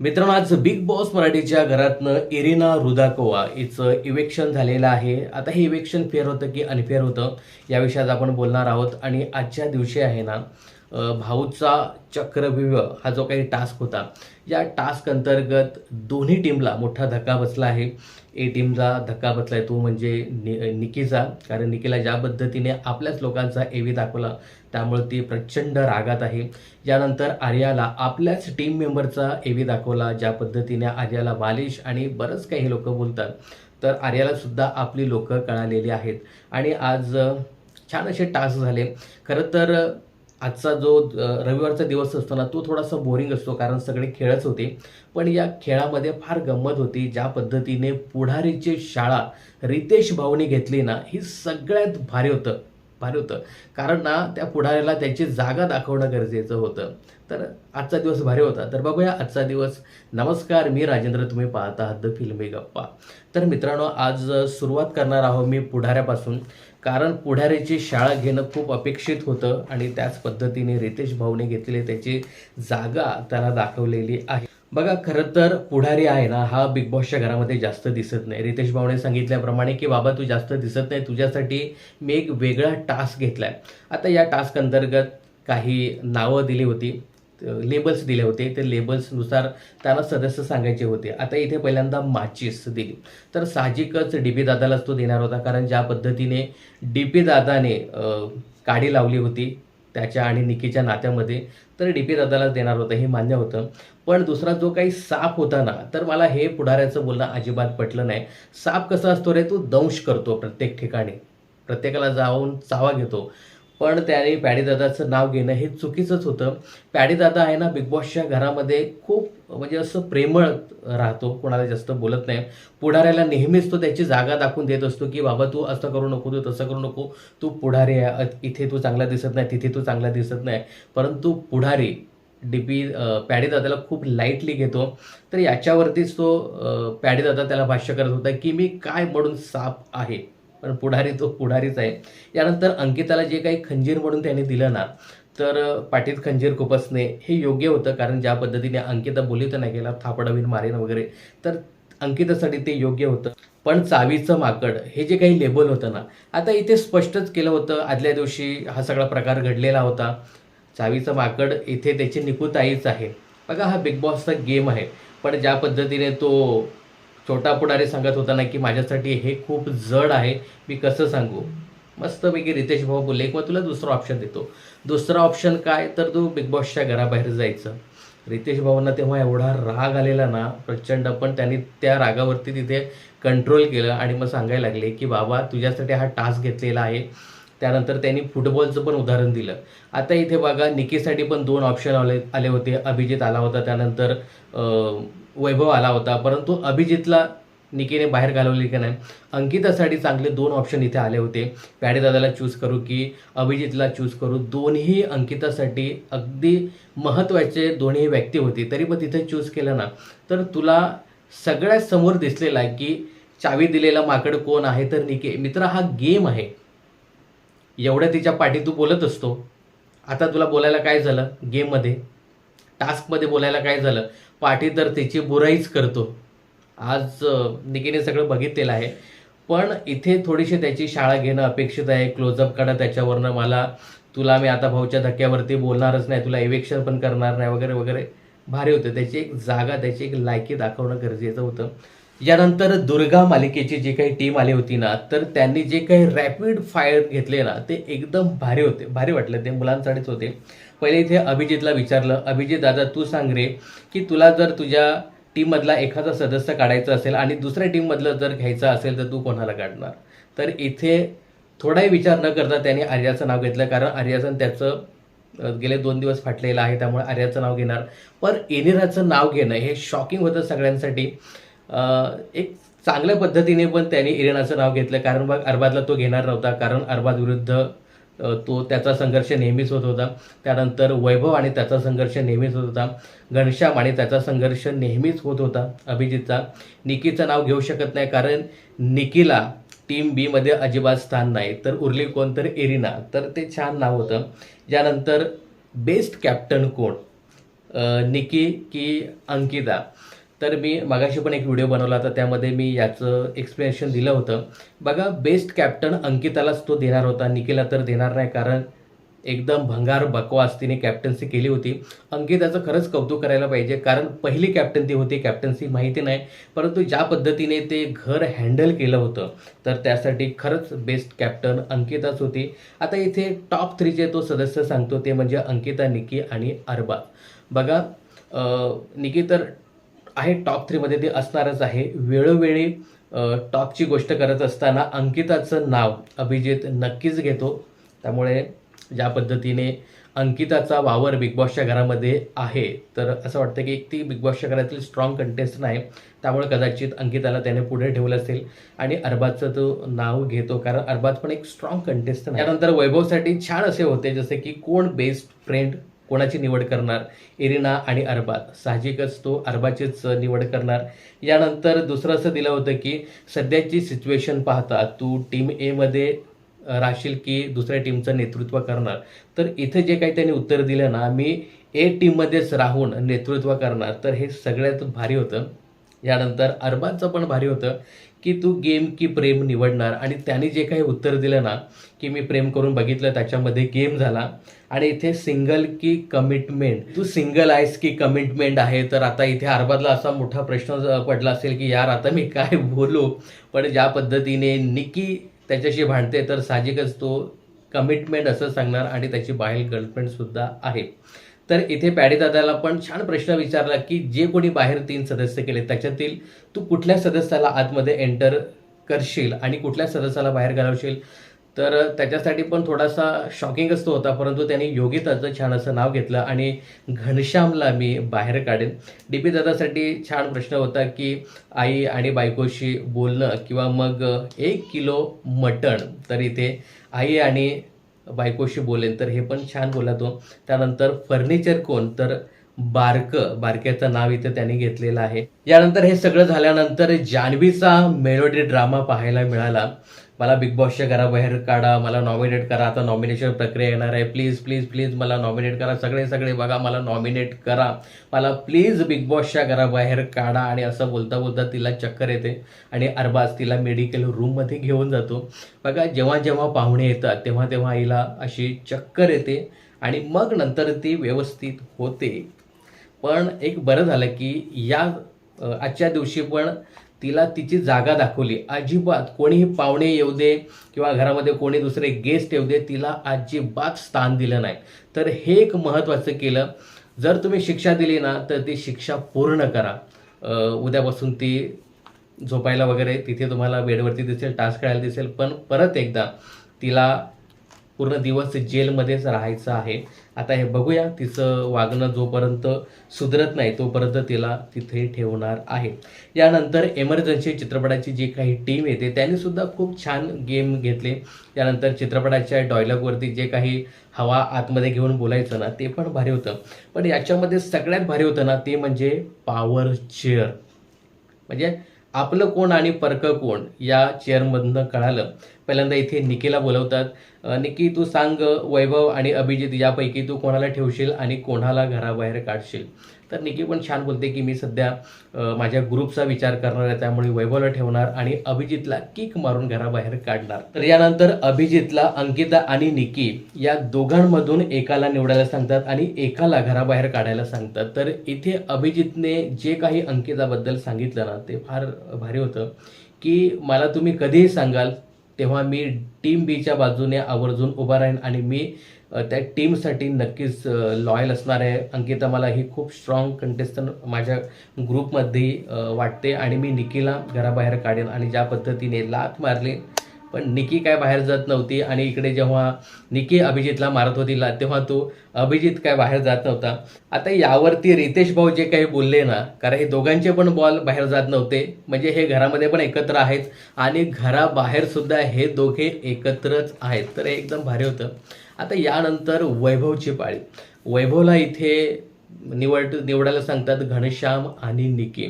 मित्रांनो आज big Boss मराठीच्या घरातनं इरिना रुदाकोवा हिचं इवेक्शन झालेलं आहे. आता हे इवेक्शन फेअर होतं की अनफेअर होतं? या विषयात आपण बोलणार आहोत. आणि आजच्या दिवशी आहे ना भाऊचा चक्रव्यूह हा जो काही टास्क होता या टास्क अंतर्गत दोन्ही टीमला मोठा धक्का बसला आहे. ए टीमचा धक्का बसला आहे तो म्हणजे नि निकीचा कारण निकीला ज्या पद्धतीने आपल्याच लोकांचा एवी दाखवला त्यामुळे ती प्रचंड रागात आहे. यानंतर आर्याला आपल्याच टीम मेंबरचा एवी दाखवला ज्या पद्धतीने आर्याला बालिश आणि बरंच काही लोक बोलतात. तर आर्यालासुद्धा आपली लोकं कळालेली आहेत. आणि आज छान असे टास्क झाले. खरं तर आजचा जो रविवारचा दिवस असतो ना तो थोडासा बोरिंग असतो कारण सगळे खेळच होते. पण या खेळामध्ये फार गंमत होती ज्या पद्धतीने पुढारीची शाळा रितेश भाऊने घेतली ना ही सगळ्यात भारी होतं. भारी होतं. कारण ना त्या पुढाऱ्याला त्याची जागा दाखवणं गरजेचं होतं. तर आजचा दिवस भारी होता. तर बघूया आजचा दिवस. नमस्कार मी राजेंद्र. तुम्ही पाहत आहात द फिल्मी गप्पा तर मित्रांनो आज सुरुवात करणार आहोत मी पुढाऱ्यापासून. कारण पुढाऱ्याची शाळा घेणं खूप अपेक्षित होतं आणि त्याच पद्धतीने रितेश भाऊने घेतलेली त्याची जागा त्याला दाखवलेली आहे. बघा खरं तर पुढारी आहे ना हा बिग बॉसच्या घरामध्ये जास्त दिसत नाही. रितेश भाऊने सांगितल्याप्रमाणे की बाबा तू जास्त दिसत नाही तुझ्यासाठी मी एक वेगळा टास्क घेतला आहे आता या टास्क अंतर्गत काही नावं दिली होती लेबल्स दिले होते. ते लेबल्सनुसार त्याला सदस्य सांगायचे होते. आता इथे पहिल्यांदा माचीस दिली. तर साहजिकच डी पी दादालाच तो देणार होता कारण ज्या पद्धतीने डी पी दादाने काडी लावली होती त्याच्या आणि निकीच्या नात्यामध्ये तर डी पी दादालाच देणार होतं हे मान्य होतं. पण दुसरा जो काही साप होता ना तर मला हे पुढाऱ्याचं बोलणं अजिबात पटलं नाही. साप कसा असतो रे तो दंश करतो प्रत्येक ठिकाणी. प्रत्येकाला जाऊन चावा घेतो. पण त्याने पॅडीदादाचं नाव घेणं हे चुकीचंच होतं. पॅडीदादा आहे ना बिग बॉसच्या घरामध्ये खूप म्हणजे असं प्रेमळ राहतो कोणाला जास्त बोलत नाही. पुढाऱ्याला नेहमीच तो त्याची जागा दाखवून देत असतो की बाबा तू असं करू नको तू तसं करू नको. तू पुढारी आहे. इथे तू चांगला दिसत नाही तिथे तू चांगला दिसत नाही. परंतु पुढारी डीपी पॅडीदादाला खूप लाईटली घेतो. तर याच्यावरतीच तो अ, पॅडीदादा त्याला भाष्य करत होता की मी काय म्हणून साप आहे? पण पुढारी तो पुढारीच आहे. यानंतर अंकिताला जे काही खंजीर म्हणून त्याने दिलं ना तर पाठीत खंजीर खुपसणे हे योग्य होतं कारण ज्या पद्धतीने अंकिता बोली तर नाही गेला थापडावीन मारेन वगैरे तर अंकितासाठी ते योग्य होतं. पण चावीचं माकड हे जे काही लेबल होतं ना आता इथे स्पष्टच केलं होतं आदल्या दिवशी हा सगळा प्रकार घडलेला होता. चावीचं माकड इथे त्याची निकुताईच आहे. बघा हा बिग बॉसचा गेम आहे. पण ज्या पद्धतीने तो छोटा पुढारी सांगत होता ना की माझ्यासाठी हे खूप जड आहे मी कसं सांगू? मस्तपैकी रितेश भाऊ बोलले किंवा तुला दुसरा ऑप्शन देतो. दुसरा ऑप्शन काय? तर तू बिग बॉसच्या घराबाहेर जायचं. रितेश भाऊंना तेव्हा एवढा राग आलेला ना प्रचंड पण त्यांनी त्या रागावरती तिथे कंट्रोल केलं आणि मग सांगायला लागले की बाबा तुझ्यासाठी हा टास्क घेतलेला आहे. त्यानंतर त्यांनी फुटबॉलचं पण उदाहरण दिलं. आता इथे बघा निकीसाठी पण दोन ऑप्शन आले आले होते. अभिजित आला होता त्यानंतर वैभव आला होता. परंतु अभिजितला निकीने बाहेर घालवली की नाही? अंकितासाठी चांगले दोन ऑप्शन इथे आले होते. पॅडेदादाला चूज करू की अभिजितला चूज करू. दोन्ही अंकितासाठी अगदी महत्त्वाचे दोन्ही व्यक्ती होती. तरी पण तिथे चूज केलं ना? तर तुला सगळ्यात समोर दिसलेला की चावी दिलेला माकड कोण आहे? तर निके मित्र हा गेम आहे. एवढ्या तिच्या पाठी तू बोलत असतो. आता तुला बोलायला काय झालं? गेममध्ये टास्कमध्ये बोलायला काय झालं? पाठी तर तिची बुराईच करतो. आज निकीने सगळं बघितलेलं आहे. पण इथे थोडीशी त्याची शाळा घेणं अपेक्षित आहे क्लोजअप काढा त्याच्यावरनं मला तुला मी आता भाऊच्या धक्क्यावरती बोलणारच नाही तुला इवेक्शन पण करणार नाही वगैरे वगैरे भारी होतं. त्याची एक जागा त्याची एक लायकी दाखवणं गरजेचं होतं. यानंतर दुर्गा मालिकेची जी काही टीम आली होती ना तर त्यांनी जे काही रॅपिड फायर घेतले ना ते एकदम भारी होते. भारी वाटले ते मुलांसाठीच होते. पहिले इथे अभिजितला विचारलं अभिजित दादा तू सांग रे की तुला जर तुझ्या टीममधला एखादा सदस्य काढायचा असेल आणि दुसऱ्या टीममधलं जर घ्यायचं असेल तर तू कोणाला काढणार? तर इथे थोडाही विचार न करता त्याने आर्याचं नाव घेतलं कारण आर्याचं त्याचं गेले दोन दिवस फाटलेलं आहे त्यामुळे आर्याचं नाव घेणार. पण एनिराचं नाव घेणं हे शॉकिंग होतं सगळ्यांसाठी. एक चांगल्या पद्धतीने पण त्याने इरेनाचं नाव घेतलं कारण मग अरबादला तो घेणार नव्हता कारण अरबाद विरुद्ध तो त्याचा संघर्ष नेहमीच होत होता. त्यानंतर वैभव आणि त्याचा संघर्ष नेहमीच होत होता. घनश्याम आणि त्याचा संघर्ष नेहमीच होत होता अभिजितचा. निकीचं नाव घेऊ शकत नाही कारण निकीला टीम बीमध्ये अजिबात स्थान नाही. तर उरली कोण? तर एरिना. तर ते छान नाव होतं. ज्यानंतर बेस्ट कॅप्टन कोण? निकी की अंकिता. तर मी मगाशी पण एक व्हिडिओ बनवला होता त्यामध्ये मी याचं एक्सप्लेनेशन दिलं होतं. बघा बेस्ट कॅप्टन अंकितालाच तो देणार होता निकिला तर देणार नाही कारण एकदम भंगार बकवास तिने कॅप्टन्सी केली होती. अंकिताचं खरंच कौतुक करायला पाहिजे कारण पहिली कॅप्टन ती होती कॅप्टन्सी माहिती नाही परंतु ज्या पद्धतीने ते घर हँडल केलं होतं तर त्यासाठी खरंच बेस्ट कॅप्टन अंकिताच होती. आता इथे टॉप थ्रीचे तो सदस्य सांगतो ते म्हणजे अंकिता निकी आणि अरबा. बघा निकी तर आहे टॉप थ्रीमध्ये ते असणारच आहे. वेळोवेळी टॉपची गोष्ट करत असताना अंकिताचं नाव अभिजित नक्कीच घेतो. त्यामुळे ज्या पद्धतीने अंकिताचा वावर बिग बॉसच्या घरामध्ये आहे तर असं वाटतं की ती बिग बॉसच्या घरातील स्ट्रॉंग कंटेस्ट नाही. त्यामुळे कदाचित अंकिताला त्याने पुढे ठेवलं असेल आणि अरबाजचं तो नाव घेतो कारण अरबाज पण एक स्ट्रॉंग कंटेस्ट नाही. त्यानंतर वैभवसाठी छान असे होते जसे की कोण बेस्ट फ्रेंड कोणाची निवड करणार? इरिना आणि अरबाज. साहजिकच तो अरबाचीच निवड करणार. यानंतर दुसरं असं दिलं होतं की सध्याची सिच्युएशन पाहता तू टीम एमध्ये राहशील की दुसऱ्या टीमचं नेतृत्व करणार? तर इथे जे काही त्यांनी उत्तर दिलं ना मी ए टीममध्येच राहून नेतृत्व करणार. तर हे सगळ्यात भारी होतं. यानंतर अरबाजचं पण भारी होतं. की तू गेम की प्रेम निवडणार. आणि त्याने जे काही उत्तर दिलं ना की मी प्रेम करून बघितलं त्याच्यामध्ये गेम झाला. आणि इथे सिंगल की कमिटमेंट तू सिंगल आहेस की कमिटमेंट आहे? तर आता इथे अरबादला असा मोठा प्रश्न पडला असेल की यार आता मी काय बोलू? पण ज्या पद्धतीने निकी त्याच्याशी भांडते तर साहजिकच तो कमिटमेंट असं सांगणार आणि त्याची बाहेर गर्लफ्रेंड सुद्धा आहे. तर इथे पॅडीदादाला पण छान प्रश्न विचारला की जे कोणी बाहेर तीन सदस्य केले त्याच्यातील तू कुठल्या सदस्याला आतमध्ये एंटर करशील आणि कुठल्या सदस्याला बाहेर घालवशील? तर त्याच्यासाठी पण थोडासा शॉकिंग असतो होता परंतु त्यांनी योगिताचं छान असं नाव घेतलं आणि घनश्यामला मी बाहेर काढेन. डी पी दादासाठी छान प्रश्न होता की आई आणि बायकोशी बोलणं किंवा मग एक किलो मटण तर इथे आई आणि बायकोशी बोलेन तर हे पण छान बोला तो त्यानंतर फर्निचर कोण? तर बारक बारक्याचं नाव इथं त्यांनी घेतलेलं आहे. यानंतर हे सगळं झाल्यानंतर जान्हवीचा मेलोडी ड्रामा पाहायला मिळाला. मला बिग बॉसच्या घराबाहेर काढा मला नॉमिनेट करा. आता नॉमिनेशन प्रक्रिया येणार आहे. प्लीज प्लीज प्लीज मला नॉमिनेट करा. सगळे सगळे बघा मला नॉमिनेट करा. मला प्लीज बिग बॉसच्या घराबाहेर काढा. आणि असं बोलता बोलता तिला चक्कर येते. आणि अरबाज तिला मेडिकल रूममध्ये घेऊन जातो. बघा जेव्हा जेव्हा पाहुणे येतात तेव्हा तेव्हा आईला अशी चक्कर येते. आणि मग नंतर ती व्यवस्थित होते. पण एक बरं झालं की या आजच्या दिवशी पण तिला तिची जागा दाखवली. अजिबात कोणीही पाहुणे येऊ दे किंवा घरामध्ये कोणी दुसरे गेस्ट येऊ दे तिला अजिबात स्थान दिलं नाही. तर हे एक महत्त्वाचं केलं. जर तुम्ही शिक्षा दिली ना तर ती शिक्षा पूर्ण करा. उद्यापासून ती झोपायला वगैरे तिथे तुम्हाला बेडवरती दिसेल टास्क खेळायला दिसेल पण परत एकदा तिला पूर्ण दिवस जेलमध्येच राहायचं आहे. आता हे बघूया तिचं वागणं जोपर्यंत सुधरत नाही तोपर्यंत तिला तिथे ठेवणार आहे. यानंतर एमर्जन्सी चित्रपटाची जी काही टीम येते त्यांनी सुद्धा खूप छान गेम घेतले. त्यानंतर चित्रपटाच्या डॉयलॉगवरती जे काही हवा आतमध्ये घेऊन बोलायचं ना ते पण भारी होतं. पण याच्यामध्ये सगळ्यात भारी होतं ना ते म्हणजे पॉवर चेअर म्हणजे आपलं कोण आणि परक कोण या चेअरमधनं कळालं. पहिल्यांदा इथे निकीला बोलवतात निकी तू सांग वैभव आणि अभिजित यापैकी तू कोणाला ठेवशील आणि कोणाला घराबाहेर काढशील? तर निकी पण छान बोलते की मी सध्या माझ्या ग्रुपचा विचार करणार आहे त्यामुळे वैभवला ठेवणार आणि अभिजितला किक मारून घराबाहेर काढणार. तर यानंतर अभिजितला अंकिता आणि निकी या दोघांमधून एकाला निवडायला सांगतात आणि एकाला घराबाहेर काढायला सांगतात. तर इथे अभिजितने जे काही अंकिताबद्दल सांगितलं ना ते फार भारी होतं की मला तुम्ही कधीही सांगाल तेव्हा मी टीम बीच्या बाजूने आवर्जून उभा राहीन आणि मी त्या टीमसाठी नक्कीच लॉयल असणार आहे. अंकिता मला ही खूप स्ट्रॉंग कंटेस्टंट माझ्या ग्रुपमध्ये वाटते आणि मी निकीला घराबाहेर काढेन आणि ज्या पद्धतीने लात मारली पण निकी काय बाहेर जात नव्हती आणि इकडे जेव्हा निकी अभिजितला मारत होती तेव्हा तो अभिजित काय बाहेर जात नव्हता. आता यावरती रितेश भाऊ जे काही बोलले ना कारण हे दोघांचे पण बॉल बाहेर जात नव्हते म्हणजे हे घरामध्ये पण एकत्र आहेत आणि घराबाहेर सुद्धा हे दोघे एकत्रच आहेत. तर हे एकदम भारी होतं. आता यानंतर वैभवची पाळी. वैभवला इथे निवड निवडायला सांगतात घनश्याम आणि निकी.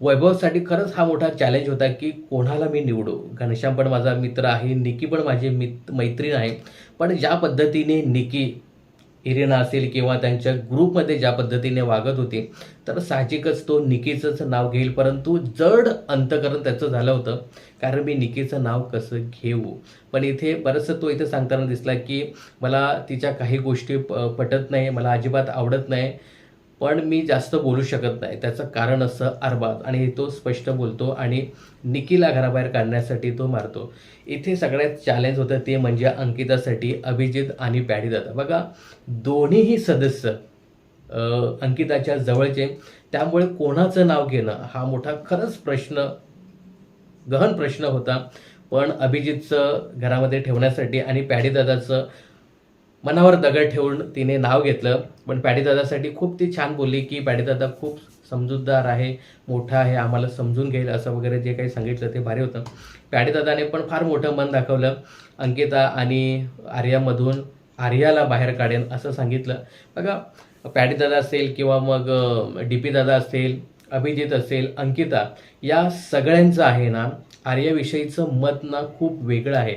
वैभवसाठी खरंच हा मोठा चॅलेंज होता की कोणाला मी निवडू? घनश्याम पण माझा मित्र आहे निकी पण माझी मित मैत्रीण आहे. पण ज्या पद्धतीने निकी इरिना असेल किंवा त्यांच्या ग्रुपमध्ये ज्या पद्धतीने वागत होती तर साहजिकच तो निकीचंच नाव घेईल. परंतु जड अंतकरण त्याचं झालं होतं कारण मी निकीचं नाव कसं घेऊ? पण इथे बरंचसं तो इथे सांगताना दिसला की मला तिच्या काही गोष्टी प पटत नाही मला अजिबात आवडत नाही. पण मी जास्त बोलू शकत नाही. त्याचं कारण असं अरबाज आणि तो स्पष्ट बोलतो आणि निकीला घराबाहेर काढण्यासाठी तो मारतो. इथे सगळ्यात चॅलेंज होतं ते म्हणजे अंकितासाठी अभिजित आणि पॅडीदादा बघा दोन्हीही सदस्य अंकिताच्या जवळचे. त्यामुळे कोणाचं नाव घेणं हा मोठा खरंच प्रश्न गहन प्रश्न होता. पण अभिजितचं घरामध्ये ठेवण्यासाठी आणि पॅडीदादाचं मनावर दगड ठेवून तिने नाव घेतलं. पण पॅडीदादासाठी खूप ती छान बोलली की पॅडीदादा खूप समजूतदार आहे मोठा आहे आम्हाला समजून घेईल असं वगैरे जे काही सांगितलं ते भारी होतं. पॅडीदादाने पण फार मोठं मन दाखवलं. अंकिता आणि आर्यामधून आर्याला बाहेर काढेन असं सांगितलं. बघा पॅडीदादा असेल किंवा मग डी पी दादा असेल अभिजित असेल अंकिता या सगळ्यांचं आहे ना आर्याविषयीचं मत ना खूप वेगळं आहे.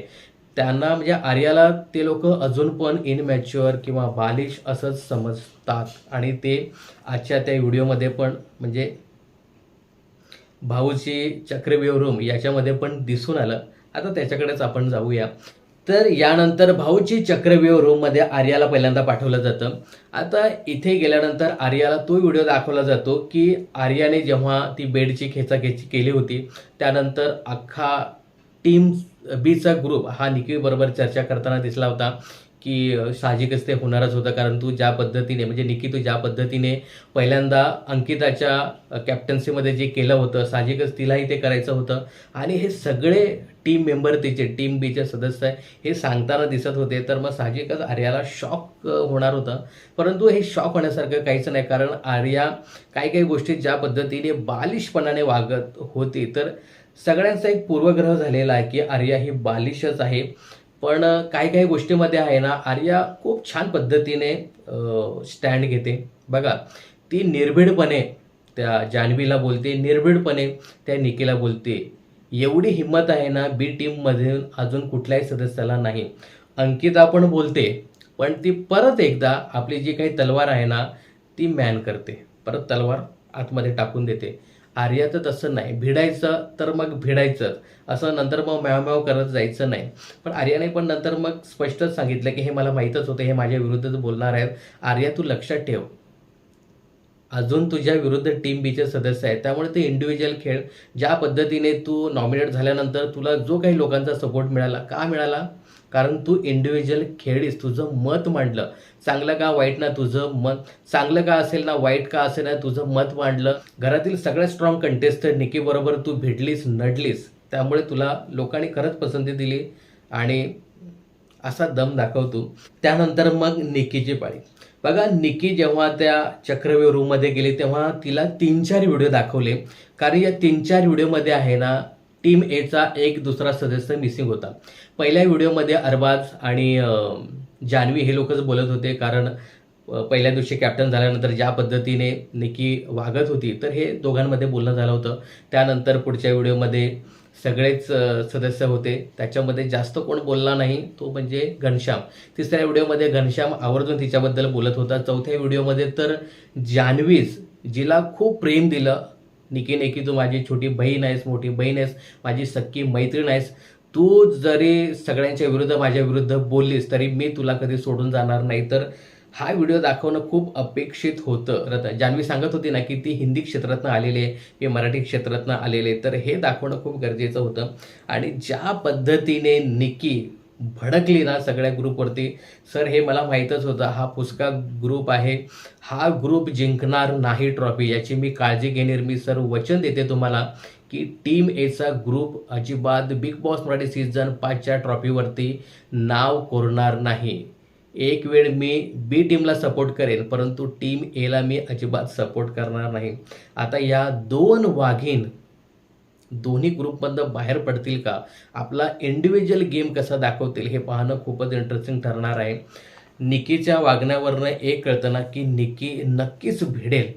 त्यांना म्हणजे आर्याला ते लोक अजून पण इनमॅच्युअर किंवा बालिश असंच समजतात. आणि ते आजच्या त्या व्हिडिओमध्ये पण म्हणजे भाऊची चक्रव्यूह रूम याच्यामध्ये पण दिसून आलं. आता त्याच्याकडेच आपण जाऊया. तर यानंतर भाऊची चक्रव्यूह रूममध्ये आर्याला पहिल्यांदा पाठवलं जातं. आता इथे गेल्यानंतर आर्याला तो व्हिडिओ दाखवला जातो की आर्याने जेव्हा ती बेडची खेचाखेची केली होती त्यानंतर अख्खा टीम बीचा ग्रुप हा निकीबरोबर चर्चा करताना दिसला होता की साहजिकच ते होणारच होतं. कारण तू ज्या पद्धतीने म्हणजे निकी तू ज्या पद्धतीने पहिल्यांदा अंकिताच्या कॅप्टन्सीमध्ये जे केलं होतं साहजिकच तिलाही ते करायचं होतं. आणि हे सगळे टीम मेंबर तिचे टीम बीचे सदस्य आहे हे सांगताना दिसत होते. तर मग साहजिकच आर्याला शॉक होणार होतं. परंतु हे शॉक होण्यासारखं काहीच नाही. कारण आर्या काही काही गोष्टी ज्या पद्धतीने बालिशपणाने वागत होती तर सगळ्यांचा एक पूर्वग्रह झालेला आहे की आर्या ही बालिशच आहे. पण काही काही गोष्टीमध्ये आहे ना आर्या खूप छान पद्धतीने स्टँड घेते. बघा ती निर्भीडपणे त्या जान्हवीला बोलते निर्भीडपणे त्या निकीला बोलते. एवढी हिंमत आहे ना बी टीममधून अजून कुठल्याही सदस्याला नाही. अंकिता पण बोलते पण ती परत एकदा आपली जी काही तलवार आहे ना ती मॅन करते. परत तलवार आतमध्ये टाकून देते. आर्याचं तसं नाही. भिडायचं तर मग भिडायचं. असं नंतर मग म्याव म्याव करत जायचं नाही. पण आर्याने पण नंतर मग स्पष्टच सांगितलं की हे मला माहीतच होतं हे माझ्या विरुद्धच बोलणार आहेत. आर्या तू लक्षात ठेव. अजून तुझ्या विरुद्ध टीम बीचे सदस्य आहेत. त्यामुळे ते इंडिव्हिज्युअल खेळ ज्या पद्धतीने तू नॉमिनेट झाल्यानंतर तुला जो काही लोकांचा सपोर्ट मिळाला का मिळाला? कारण तू इंडिव्हिज्युअल खेळलीस तुझं मत मांडलं. चांगलं का वाईट ना तुझं मत? चांगलं का असेल ना वाईट का असेल ना तुझं मत मांडलं? घरातील सगळ्यात स्ट्रॉंग कंटेस्टंट निकीबरोबर तू भिडलीस नडलीस. त्यामुळे तुला लोकांनी खरंच पसंती दिली आणि असा दम दाखवतो त्यानंतर मग निकीची पाळी. बघा निकी जेव्हा त्या चक्रव्यूह रूममध्ये गेली तेव्हा तिला तीन चार व्हिडिओ दाखवले. कारण या तीन चार व्हिडिओमध्ये आहे ना टीम एचा एक दुसरा सदस्य मिसिंग होता. पहिल्या व्हिडिओमध्ये अरबाज आणि जान्हवी हे लोकच बोलत होते. कारण पहिल्या दिवशी कॅप्टन झाल्यानंतर ज्या पद्धतीने निकी वागत होती तर हे दोघांमध्ये बोलणं झालं होतं. त्यानंतर पुढच्या व्हिडिओमध्ये सगळेच सदस्य होते. त्याच्यामध्ये जास्त कोण बोलला नाही तो म्हणजे घनश्याम. तिसऱ्या व्हिडिओमध्ये घनश्याम आवर्जून तिच्याबद्दल बोलत होता. चौथ्या व्हिडिओमध्ये तर जान्हवीज जिला खूप प्रेम दिलं. निकी निकी तू माझी छोटी बहीण आहेस मोठी बहीण आहेस माझी सक्की मैत्रीण आहेस. तू जरी सगळ्यांच्या विरुद्ध माझ्या विरुद्ध बोललीस तरी मी तुला कधी सोडून जाणार नाही. तर हा व्हिडिओ दाखवणं खूप अपेक्षित होतं. रत जान्हवी सांगत होती ना की ती हिंदी क्षेत्रातनं आलेली आहे मी मराठी क्षेत्रातनं आलेले तर हे दाखवणं खूप गरजेचं होतं. आणि ज्या पद्धतीने निकी भडकली ना सगळ्या ग्रुपवरती सर हे मला माहीतच होतं हा पुसका ग्रुप आहे हा ग्रुप जिंकणार नाही ट्रॉफी याची मी काळजी घेणार मी सर वचन देते तुम्हाला की टीम एचा ग्रुप अजिबात बिग बॉस मराठी सीझन पाचच्या ट्रॉफीवरती नाव कोरणार नाही. एक वेळ मी बी टीमला सपोर्ट करेन परंतु टीम एला मी अजिबात सपोर्ट करणार नाही. आता या दोन वाघीन दोन्ही ग्रुपमधनं बाहेर पडतील का? आपला इंडिव्हिज्युअल गेम कसा दाखवतील हे पाहणं खूपच इंटरेस्टिंग ठरणार आहे. निकीच्या वागण्यावरनं एक कळतं ना की निकी नक्कीच भिडेल.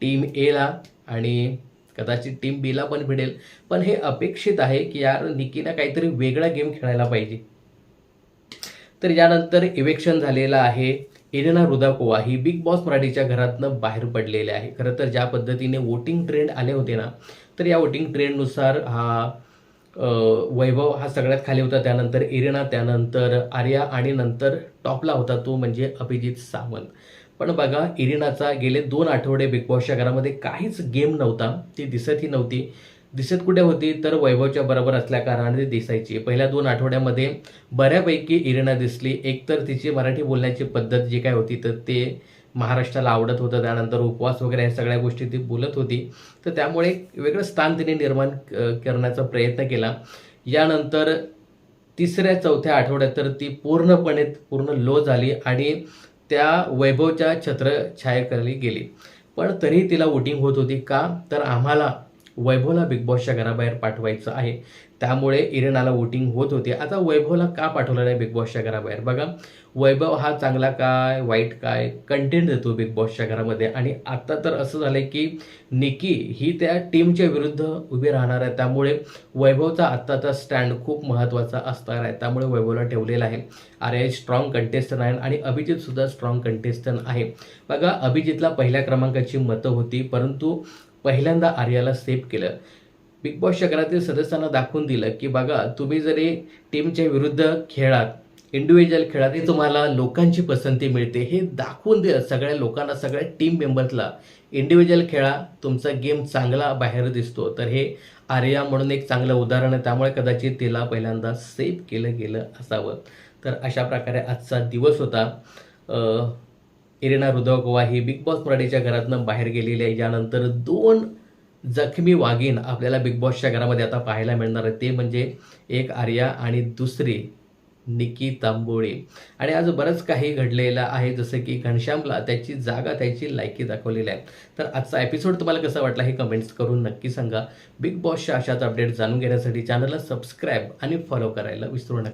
टीम एला आणि कदाचित टीम बीला पण भिडेल. पण हे अपेक्षित आहे की यार निकीनं काहीतरी वेगळा गेम खेळायला पाहिजे. तर यानंतर इलेक्शन झालेलं आहे. इरेना रुदाकोवा ही बिग बॉस मराठीच्या घरातनं बाहेर पडलेले आहे. खरं तर ज्या पद्धतीने वोटिंग ट्रेंड आले होते ना तर या वोटिंग ट्रेंडनुसार हा वैभव हा सगळ्यात खाली होता. त्यानंतर इरेना त्यानंतर आर्या आणि नंतर टॉपला होता तो म्हणजे अभिजित सावंत. पण बघा इरिनाचा गेले दोन आठवडे बिग बॉसच्या घरामध्ये काहीच गेम नव्हता. ती दिसतही नव्हती. दिसत कुठे होती? तर वैभवच्या बरोबर असल्या कारणाने ती दिसायची. पहिल्या दोन आठवड्यामध्ये बऱ्यापैकी इरिना दिसली. एकतर तिची मराठी बोलण्याची पद्धत जी काय होती तर ते महाराष्ट्राला आवडत होतं. त्यानंतर उपवास वगैरे या सगळ्या गोष्टी ती बोलत होती. तर त्यामुळे एक वेगळं स्थान तिने निर्माण करण्याचा प्रयत्न केला. यानंतर तिसऱ्या चौथ्या आठवड्यात तर ती पूर्णपणे पूर्ण लो झाली आणि त्या वैभवच्या छत्रछायेखाली गेली. पण तरीही तिला वोटिंग होत होती का? तर आम्हाला वैभवला बिग बॉसच्या घराबाहेर पाठवायचं आहे. त्यामुळे इरेनाला वोटिंग होत होती. आता वैभवला का पाठवलं नाही बिग बॉसच्या घराबाहेर? बघा वैभव हा चांगला काय वाईट काय कंटेंट देतो बिग बॉसच्या घरामध्ये. आणि आता तर असं झालंय की निकी ही त्या टीमच्या विरुद्ध उभी राहणार आहे. त्यामुळे वैभवचा आत्ताचा स्टँड खूप महत्त्वाचा असणार आहे. त्यामुळे वैभवला ठेवलेला आहे. आर्या स्ट्रॉंग कंटेस्टंट आहे. आणि अभिजित सुद्धा स्ट्रॉंग कंटेस्टंट आहे. बघा अभिजितला पहिल्या क्रमांकाची मतं होती. परंतु पहिल्यांदा आर्याला सेफ केलं. बिग बॉसच्या घरातील सदस्यांना दाखवून दिलं की बघा तुम्ही जरी टीमच्या विरुद्ध खेळात इंडिव्हिज्युअल खेळात तुम्हाला लोकांची पसंती मिळते हे दाखवून दे सगळ्या लोकांना सगळ्या टीम मेंबर्सला इंडिव्हिज्युअल खेळा तुमचा गेम चांगला बाहेर दिसतो. तर हे आर्या म्हणून एक चांगलं उदाहरण आहे. त्यामुळे कदाचित तिला पहिल्यांदा सेफ केलं गेलं असावं. तर अशा प्रकारे आजचा दिवस होता. इरेना रुदवकोवा ही बिग बॉस मराठीच्या घरातनं बाहेर गेलेली आहे. यानंतर दोन जखमी वाघीण आपल्याला बिग बॉसच्या घरामध्ये आता पाहायला मिळणार आहे ते म्हणजे एक आर्या आणि दुसरी निकी तांबोळी आणि आज बरंच काही घडलेलं आहे. जसं की घनश्यामला त्याची जागा त्याची लायकी दाखवलेली आहे. तर आजचा एपिसोड तुम्हाला कसा वाटला हे कमेंट्स करून नक्की सांगा. बिग बॉसच्या अशाच अपडेट जाणून घेण्यासाठी चॅनलला सबस्क्राईब आणि फॉलो करायला विसरू नका.